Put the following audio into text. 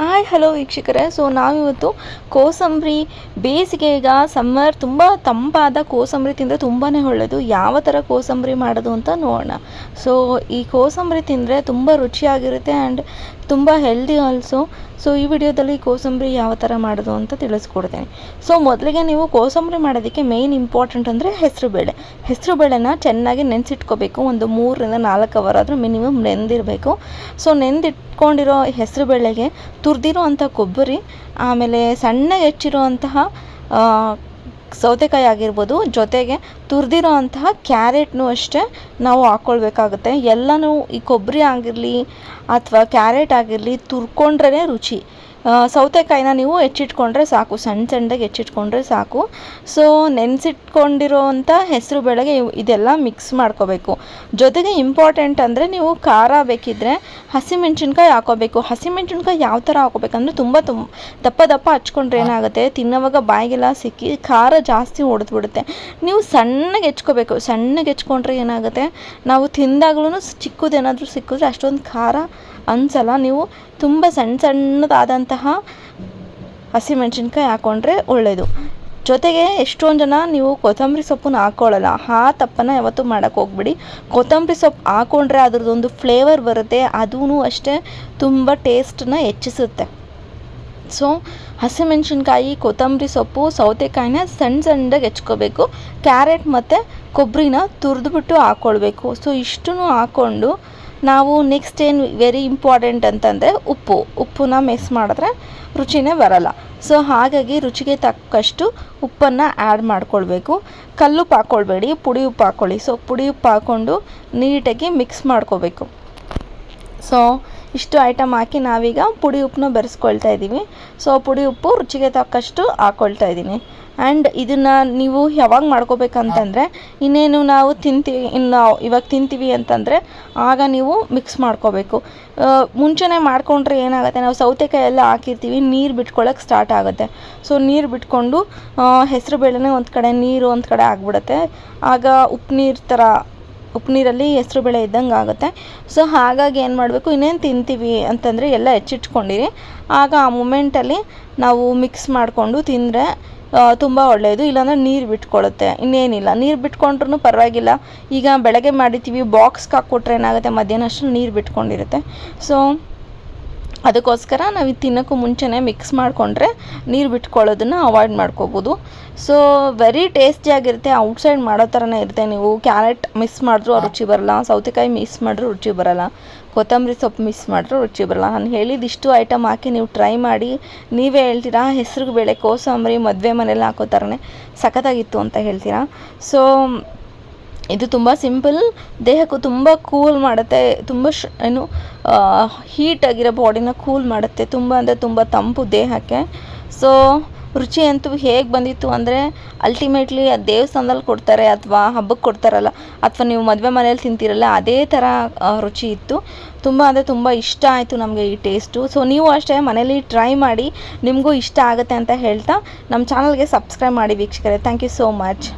Hi hello ವೀಕ್ಷಕರೇ. So ನಾವಿವತ್ತು ಕೋಸಂಬರಿ ಬೇಸಿಗೆ ಈಗ ಸಮ್ಮರ್ ತುಂಬ ತಂಪಾದ ಕೋಸಂಬರಿ ತಿಂದರೆ ತುಂಬಾ ಒಳ್ಳೆಯದು ಯಾವ ಥರ ಕೋಸಂಬರಿ ಮಾಡೋದು ಅಂತ ನೋಡೋಣ. ಸೊ ಈ ಕೋಸಂಬರಿ ತಿಂದರೆ ತುಂಬ ರುಚಿಯಾಗಿರುತ್ತೆ ಆ್ಯಂಡ್ ತುಂಬ ಹೆಲ್ದಿ ಆಲ್ಸೋ ಸೊ ಈ ವಿಡಿಯೋದಲ್ಲಿ ಕೋಸಂಬರಿ ಯಾವ ಥರ ಮಾಡೋದು ಅಂತ ತಿಳಿಸ್ಕೊಡ್ತೇನೆ. ಸೊ ಮೊದಲಿಗೆ ನೀವು ಕೋಸಂಬರಿ ಮಾಡೋದಕ್ಕೆ ಮೇಯ್ನ್ ಇಂಪಾರ್ಟೆಂಟ್ ಅಂದರೆ ಹೆಸರುಬೇಳೆ ಹೆಸರುಬೇಳೆನ ಚೆನ್ನಾಗಿ ನೆನೆಸಿಟ್ಕೋಬೇಕು. ಒಂದು ಮೂರರಿಂದ ನಾಲ್ಕು ಅವರ್ ಆದರೂ ಮಿನಿಮಮ್ ನೆಂದಿರಬೇಕು. ಸೊ ನೆಂದಿಟ್ಕೊಂಡಿರೋ ಹೆಸರುಬೇಳೆಗೆ ತುರಿದಿರೋ ಅಂಥ ಕೊಬ್ಬರಿ, ಆಮೇಲೆ ಸಣ್ಣ ಹೆಚ್ಚಿರುವಂತಹ ಸೌತೆಕಾಯಿ ಆಗಿರ್ಬೋದು, ಜೊತೆಗೆ ತುರಿದಿರೋ ಅಂತಹ ಕ್ಯಾರೆಟ್ನು ಅಷ್ಟೇ ನಾವು ಹಾಕ್ಕೊಳ್ಬೇಕಾಗುತ್ತೆ ಎಲ್ಲನೂ ಈ ಕೊಬ್ಬರಿ ಆಗಿರಲಿ ಅಥವಾ ಕ್ಯಾರೆಟ್ ಆಗಿರಲಿ ತುರ್ಕೊಂಡ್ರೇ ರುಚಿ. ಸೌತೆಕಾಯಿನ ನೀವು ಹೆಚ್ಚಿಟ್ಕೊಂಡ್ರೆ ಸಾಕು ಸಣ್ಣ ಸಣ್ಣದಾಗಿ ಹೆಚ್ಚಿಟ್ಕೊಂಡ್ರೆ ಸಾಕು. ಸೊ ನೆನೆಸಿಟ್ಕೊಂಡಿರೋವಂಥ ಹೆಸರು ಬೇಳೆಗೆ ಇದೆಲ್ಲ ಮಿಕ್ಸ್ ಮಾಡ್ಕೋಬೇಕು. ಜೊತೆಗೆ ಇಂಪಾರ್ಟೆಂಟ್ ಅಂದರೆ ನೀವು ಖಾರ ಬೇಕಿದ್ದರೆ ಹಸಿಮೆಣ್ಸಿನ್ಕಾಯಿ ಹಾಕೋಬೇಕು. ಹಸಿಮೆಣ್ಸಿನ್ಕಾಯಿ ಯಾವ ಥರ ಹಾಕೋಬೇಕಂದ್ರೆ ತುಂಬ ತುಂಬ ದಪ್ಪ ದಪ್ಪ ಹಚ್ಕೊಂಡ್ರೆ ಏನಾಗುತ್ತೆ? ತಿನ್ನೋವಾಗ ಬಾಯಿಗೆಲ್ಲ ಸಿಕ್ಕಿ ಖಾರ ಜಾಸ್ತಿ ಹೊಡೆದ್ಬಿಡುತ್ತೆ ನೀವು ಸಣ್ಣಗೆ ಹೆಚ್ಕೋಬೇಕು. ಸಣ್ಣಗೆ ಹೆಚ್ಕೊಂಡ್ರೆ ಏನಾಗುತ್ತೆ? ನಾವು ತಿಂದಾಗ್ಲೂ ಚಿಕ್ಕದೇನಾದರೂ ಸಿಕ್ಕಿದ್ರೆ ಅಷ್ಟೊಂದು ಖಾರ ಅನ್ಸಲ್ಲ. ನೀವು ತುಂಬ ಸಣ್ಣ ಸಣ್ಣದಾದಂತಹ ಹಸಿಮೆಣ್ಸಿನ್ಕಾಯಿ ಹಾಕ್ಕೊಂಡ್ರೆ ಒಳ್ಳೆಯದು ಜೊತೆಗೆ ಎಷ್ಟೊಂದು ಜನ ನೀವು ಕೊತ್ತಂಬರಿ ಸೊಪ್ಪನ್ನ ಹಾಕ್ಕೊಳ್ಳಲ್ಲ ಆ ತಪ್ಪನ್ನು ಯಾವತ್ತೂ ಮಾಡೋಕ್ಕೆ ಹೋಗ್ಬಿಡಿ. ಕೊತ್ತಂಬರಿ ಸೊಪ್ಪು ಹಾಕ್ಕೊಂಡ್ರೆ ಅದ್ರದ್ದೊಂದು ಫ್ಲೇವರ್ ಬರುತ್ತೆ ಅದೂ ಅಷ್ಟೇ ತುಂಬ ಟೇಸ್ಟನ್ನ ಹೆಚ್ಚಿಸುತ್ತೆ. ಸೊ ಹಸಿಮೆಣ್ಸಿನ್ಕಾಯಿ ಕೊತ್ತಂಬರಿ ಸೊಪ್ಪು, ಸೌತೆಕಾಯಿನ ಸಣ್ಣ ಸಣ್ಣದಾಗಿ ಹೆಚ್ಕೋಬೇಕು. ಕ್ಯಾರೆಟ್ ಮತ್ತು ಕೊಬ್ಬರಿನ ತುರಿದ್ಬಿಟ್ಟು ಹಾಕ್ಕೊಳ್ಬೇಕು ಸೊ ಇಷ್ಟನ್ನು ಹಾಕ್ಕೊಂಡು ನಾವು ನೆಕ್ಸ್ಟ್ ಏನು ವೆರಿ ಇಂಪಾರ್ಟೆಂಟ್ ಅಂತಂದರೆ ಉಪ್ಪು. ಉಪ್ಪನ್ನ ಮಿಕ್ಸ್ ಮಾಡಿದ್ರೆ ರುಚಿನೇ ಬರಲ್ಲ. ಸೊ ಹಾಗಾಗಿ ರುಚಿಗೆ ತಕ್ಕಷ್ಟು ಉಪ್ಪನ್ನು ಆ್ಯಡ್ ಮಾಡ್ಕೊಳ್ಬೇಕು. ಕಲ್ಲು ಹಾಕ್ಕೊಳ್ಬೇಡಿ ಪುಡಿ ಉಪ್ಪು ಹಾಕ್ಕೊಳ್ಳಿ ಸೊ ಪುಡಿ ಉಪ್ಪು ಹಾಕ್ಕೊಂಡು ನೀಟಾಗಿ ಮಿಕ್ಸ್ ಮಾಡ್ಕೋಬೇಕು. ಸೊ ಇಷ್ಟು ಐಟಮ್ ಹಾಕಿ ನಾವೀಗ ಪುಡಿ ಉಪ್ಪನ್ನ ಬೆರೆಸ್ಕೊಳ್ತಾ ಇದ್ದೀವಿ ಸೊ ಪುಡಿ ಉಪ್ಪು ರುಚಿಗೆ ತಕ್ಕಷ್ಟು ಹಾಕ್ಕೊಳ್ತಾ ಇದ್ದೀನಿ ಆ್ಯಂಡ್ ಇದನ್ನು ನೀವು ಯಾವಾಗ ಮಾಡ್ಕೋಬೇಕಂತಂದರೆ, ಇನ್ನೇನು ನಾವು ತಿಂತೀವಿ, ಇನ್ನು ಇವಾಗ ತಿಂತೀವಿ ಅಂತಂದರೆ, ಆಗ ನೀವು ಮಿಕ್ಸ್ ಮಾಡ್ಕೋಬೇಕು. ಮುಂಚೆನೆ ಮಾಡ್ಕೊಂಡ್ರೆ ಏನಾಗುತ್ತೆ, ನಾವು ಸೌತೆಕಾಯಿ ಎಲ್ಲ ಹಾಕಿರ್ತೀವಿ, ನೀರು ಬಿಟ್ಕೊಳ್ಳೋಕೆ ಸ್ಟಾರ್ಟ್ ಆಗುತ್ತೆ. ಸೊ ನೀರು ಬಿಟ್ಕೊಂಡು ಹೆಸರು ಬೇಳೆನೇ ಒಂದು ಕಡೆ, ನೀರು ಒಂದು ಕಡೆ ಆಗಿಬಿಡುತ್ತೆ. ಆಗ ಉಪ್ಪು ನೀರು ಥರ ಉಪ್ಪು ನೀರಲ್ಲಿ ಹೆಸರು ಬೇಳೆ ಇದ್ದಂಗೆ ಆಗುತ್ತೆ. ಸೊ ಹಾಗಾಗಿ ಏನು ಮಾಡಬೇಕು, ಇನ್ನೇನು ತಿಂತೀವಿ ಅಂತಂದರೆ ಎಲ್ಲ ಹೆಚ್ಚಿಟ್ಕೊಂಡಿರಿ. ಆಗ ಆ ಮೂಮೆಂಟಲ್ಲಿ ನಾವು ಮಿಕ್ಸ್ ಮಾಡಿಕೊಂಡು ತಿಂದರೆ ತುಂಬ ಒಳ್ಳೆಯದು. ಇಲ್ಲಾಂದರೆ ನೀರು ಬಿಟ್ಕೊಳ್ಳುತ್ತೆ ಇನ್ನೇನಿಲ್ಲ. ನೀರು ಬಿಟ್ಕೊಂಡ್ರೂ ಪರವಾಗಿಲ್ಲ. ಈಗ ಬೆಳಗ್ಗೆ ಮಾಡಿರ್ತೀವಿ ಬಾಕ್ಸ್ಗೆ ಹಾಕ್ಕೊಟ್ರೆ ಏನಾಗುತ್ತೆ? ಮಧ್ಯಾಹ್ನ ಅಷ್ಟು ನೀರು ಬಿಟ್ಕೊಂಡಿರುತ್ತೆ. ಸೊ ಅದಕ್ಕೋಸ್ಕರ ನಾವು ಇದು ತಿನ್ನೋಕ್ಕೂ ಮುಂಚೆನೇ ಮಿಕ್ಸ್ ಮಾಡಿಕೊಂಡ್ರೆ ನೀರು ಬಿಟ್ಕೊಳ್ಳೋದನ್ನು ಅವಾಯ್ಡ್ ಮಾಡ್ಕೋಬೋದು. ಸೊ ವೆರಿ ಟೇಸ್ಟಿಯಾಗಿರುತ್ತೆ ಔಟ್ಸೈಡ್ ಮಾಡೋ ಥರನೇ ಇರುತ್ತೆ. ನೀವು ಕ್ಯಾರೆಟ್ ಮಿಸ್ ಮಾಡಿದ್ರೂ ರುಚಿ ಬರಲ್ಲ, ಸೌತೆಕಾಯಿ ಮಿಸ್ ಮಾಡಿದ್ರೂ ರುಚಿ ಬರಲ್ಲ, ಕೊತ್ತಂಬರಿ ಸೊಪ್ಪು ಮಿಸ್ ಮಾಡಿದ್ರೂ ರುಚಿ ಬರಲ್ಲ. ನಾನು ಹೇಳಿದಿಷ್ಟು ಐಟಮ್ ಹಾಕಿ ನೀವು ಟ್ರೈ ಮಾಡಿ, ನೀವೇ ಹೇಳ್ತೀರಾ, ಹೆಸ್ರಿಗೆ ಬೇಳೆ, ಕೋಸಂಬರಿ, ಮದುವೆ ಮನೇಲಿ ಹಾಕೋ ಥರನೇ ಸಖತ್ತಾಗಿತ್ತು ಅಂತ ಹೇಳ್ತೀರಾ. ಸೊ ಇದು ತುಂಬ ಸಿಂಪಲ್, ದೇಹಕ್ಕೂ ತುಂಬ ಕೂಲ್ ಮಾಡುತ್ತೆ, ತುಂಬ ಶ್, ಏನು ಹೀಟ್ ಆಗಿರೋ ಬಾಡಿನ ಕೂಲ್ ಮಾಡುತ್ತೆ, ತುಂಬ ಅಂದರೆ ತುಂಬ ತಂಪು ದೇಹಕ್ಕೆ. ಸೊ ರುಚಿ ಅಂತೂ ಹೇಗೆ ಬಂದಿತ್ತು ಅಂದರೆ ಅಲ್ಟಿಮೇಟ್ಲಿ ಅದು ದೇವಸ್ಥಾನದಲ್ಲಿ ಕೊಡ್ತಾರೆ ಅಥವಾ ಹಬ್ಬಕ್ಕೆ ಕೊಡ್ತಾರಲ್ಲ, ಅಥವಾ ನೀವು ಮದುವೆ ಮನೇಲಿ ತಿಂತೀರಲ್ಲ, ಅದೇ ಥರ ರುಚಿ ಇತ್ತು. ತುಂಬ ಅಂದರೆ ತುಂಬ ಇಷ್ಟ ಆಯಿತು ನಮಗೆ ಈ ಟೇಸ್ಟು ಸೊ ನೀವು ಅಷ್ಟೇ ಮನೇಲಿ ಟ್ರೈ ಮಾಡಿ, ನಿಮಗೂ ಇಷ್ಟ ಆಗುತ್ತೆ ಅಂತ ಹೇಳ್ತಾ, ನಮ್ಮ ಚಾನಲ್ಗೆ ಸಬ್ಸ್ಕ್ರೈಬ್ ಮಾಡಿ ವೀಕ್ಷಕರೇ. Thank you so much